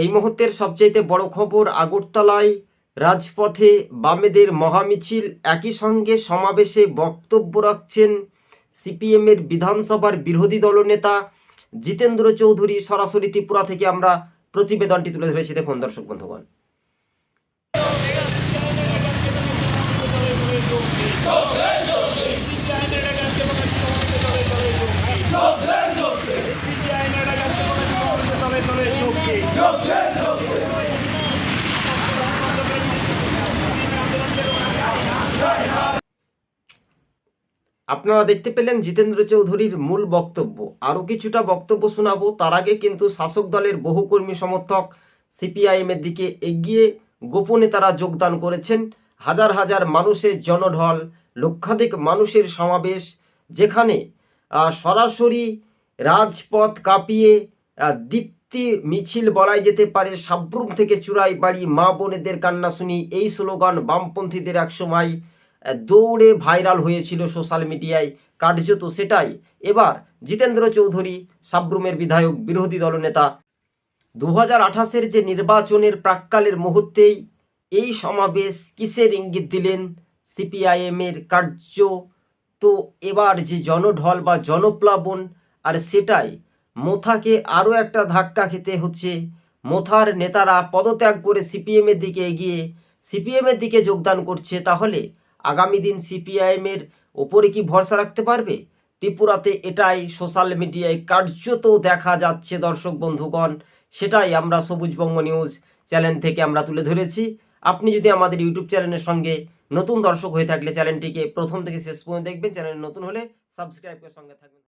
এই মুহূর্তের সবচাইতে বড় খবর আগরতলায় রাজপথে বামেদের মহামিছিল। একই সঙ্গে সমাবেশে বক্তব্য রাখছেন সিপিএমের বিধানসভার বিরোধী দলনেতা জিতেন্দ্র চৌধুরী। সরাসরি ত্রিপুরা থেকে আমরা প্রতিবেদনটি তুলে ধরেছি। দেখুন দর্শক বন্ধুগণ। আপনারা দেখতে পেলেন জিতেন্দ্র চৌধুরীর মূল বক্তব্য। আরও কিছুটা বক্তব্য শোনাবো, তার আগে কিন্তু শাসক দলের বহু কর্মী সমর্থক সিপিআইএমের দিকে এগিয়ে গোপনে তারা যোগদান করেছেন। হাজার হাজার মানুষের জনঢল, লক্ষাধিক মানুষের সমাবেশ, যেখানে সরাসরি রাজপথ কাঁপিয়ে দীপ্তি মিছিল বলাই যেতে পারে, সাব্রুম থেকে চূড়াই বাড়ি মা বোনেদের কান্না শুনি এই স্লোগান বামপন্থীদের একসময় দৌড়ে ভাইরাল হয়েছিল সোশ্যাল মিডিয়ায়। কার্যত সেটাই। এবার জিতেন্দ্র চৌধুরী, সাব্রুমের বিধায়ক, বিরোধী দলনেতা দু হাজার আঠাশের যে নির্বাচনের প্রাককালের মুহূর্তেই এই সমাবেশ কিসের ইঙ্গিত দিলেন সিপিআইএমের কার্য? তো এবার যে জনঢল বা জনপ্লাবন, আর সেটাই। মোথাকে আরও একটা ধাক্কা খেতে হচ্ছে। মোথার নেতারা পদত্যাগ করে সিপিএমের দিকে এগিয়ে, সিপিএমের দিকে যোগদান করছে। তাহলে আগামী দিন সিপিআইএমের ওপরে কি ভরসা রাখতে পারবে? ত্রিপুরাতে এটাই সোশ্যাল মিডিয়ায় কার্যত দেখা যাচ্ছে দর্শক বন্ধুগণ, সেটাই আমরা সবুজবঙ্গ নিউজ চ্যানেল থেকে আমরা তুলে ধরেছি। আপনি যদি আমাদের ইউটিউব চ্যানেলের সঙ্গে নতুন দর্শক হয়ে থাকলে চ্যানেলটিকে প্রথম থেকে শেষ পর্যন্ত দেখবেন। চ্যানেল নতুন হলে সাবস্ক্রাইব করে সঙ্গে থাকবেন।